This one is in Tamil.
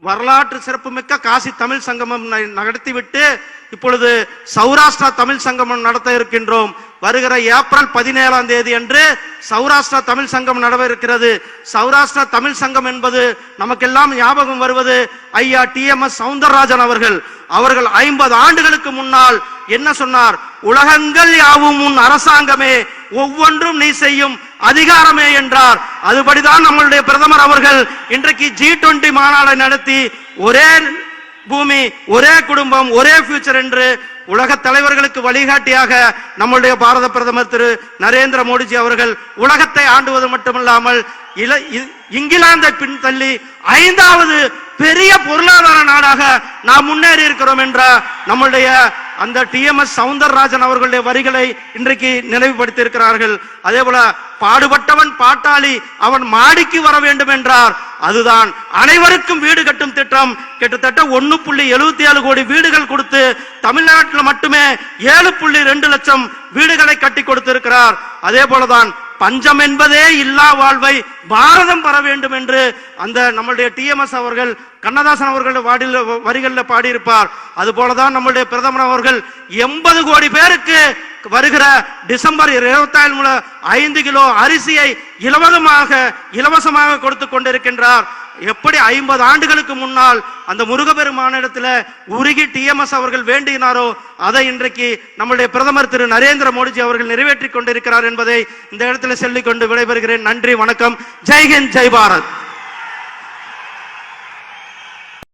வரலாற்று சிறப்புமிக்க காசி தமிழ் சங்கமம் ந- நடத்திவிட்டு இப்பொழுது சௌராஷ்டிரா தமிழ் சங்கமம் நடத்த இருக்கின்றோம். வருகிற ஏப்ரல் பதினேழாம் தேதி அன்று சௌராஷ்டிரா தமிழ் சங்கம் நடவ இருக்கிறது. சௌராஷ்டிரா தமிழ் சங்கம் என்பது நமக்கெல்லாம் ஞாபகம் வருவது ஐயா டி எம் எஸ் சவுந்தரராஜன் அவர்கள். அவர்கள் ஐம்பது ஆண்டுகளுக்கு முன்னால் என்ன சொன்னார்? உலகங்கள் யாவும் உன் அரசாங்கமே ஒவ்வொன்றும் நீ செய்யும் அதிகாரமே என்றார். அதுபடிதான் நம்மளுடைய பிரதமர் அவர்கள் இன்றைக்கு ஜி டுவெண்டி மாநாடை நடத்தி ஒரே பூமி ஒரே குடும்பம் ஒரே ஃபியூச்சர் என்று உலக தலைவர்களுக்கு வழிகாட்டியாக நம்முடைய பாரத பிரதமர் திரு நரேந்திர மோடிஜி அவர்கள் உலகத்தை ஆண்டுவது மட்டுமல்லாமல் இல- இ- இங்கிலாந்தை பின்தள்ளி ஐந்தாவது பெரிய பொருளாதார நாடாக நாம் முன்னேறி இருக்கிறோம் என்ற நம்முடைய அந்த டிஎம்எஸ் சவுந்தரராஜன் அவர்களுடைய வரிகளை இன்றைக்கு நினைவுபடுத்தி இருக்கிறார்கள் அதே போல பாடுபட்டவன் பாட்டாளி அவன் மாடிக்கு வர வேண்டும் என்றார். அதுதான் அனைவருக்கும் வீடு கட்டும் திட்டம். கிட்டத்தட்ட ஒன்னு புள்ளி எழுபத்தி ஏழு கோடி வீடுகள் கொடுத்து தமிழ்நாட்டில் மட்டுமே ஏழு புள்ளி ரெண்டு லட்சம் வீடுகளை கட்டி கொடுத்திருக்கிறார். அதே போலதான் பஞ்சம் என்பதே இல்லா வாழ்வை பாரதம் பெற வேண்டும் என்று அந்த நம்மளுடைய டிஎம்எஸ் அவர்கள் கண்ணதாசன் அவர்கள் வாடில் வரிகளில் பாடியிருப்பார். அது போலதான் நம்மளுடைய பிரதமர் அவர்கள் எண்பது கோடி பேருக்கு வருகிற டிசம்பர் இருபத்தி ஏழு ஐந்து கிலோ அரிசியை இலவசமாக இலவசமாக கொடுத்து கொண்டிருக்கின்றார். எப்படி ஐம்பது ஆண்டுகளுக்கு முன்னால் அந்த முருகப்பெருமானிடத்தில் உருகி டிஎம்எஸ் அவர்கள் வேண்டினாரோ அதை இன்றைக்கு நம்முடைய பிரதமர் திரு நரேந்திர மோடிஜி அவர்கள் நிறைவேற்றிக் கொண்டிருக்கிறார் என்பதை இந்த இடத்துல சொல்லிக் கொண்டு விடைபெறுகிறேன். நன்றி வணக்கம். ஜெய்ஹிந்த் ஜெய் பாரத்.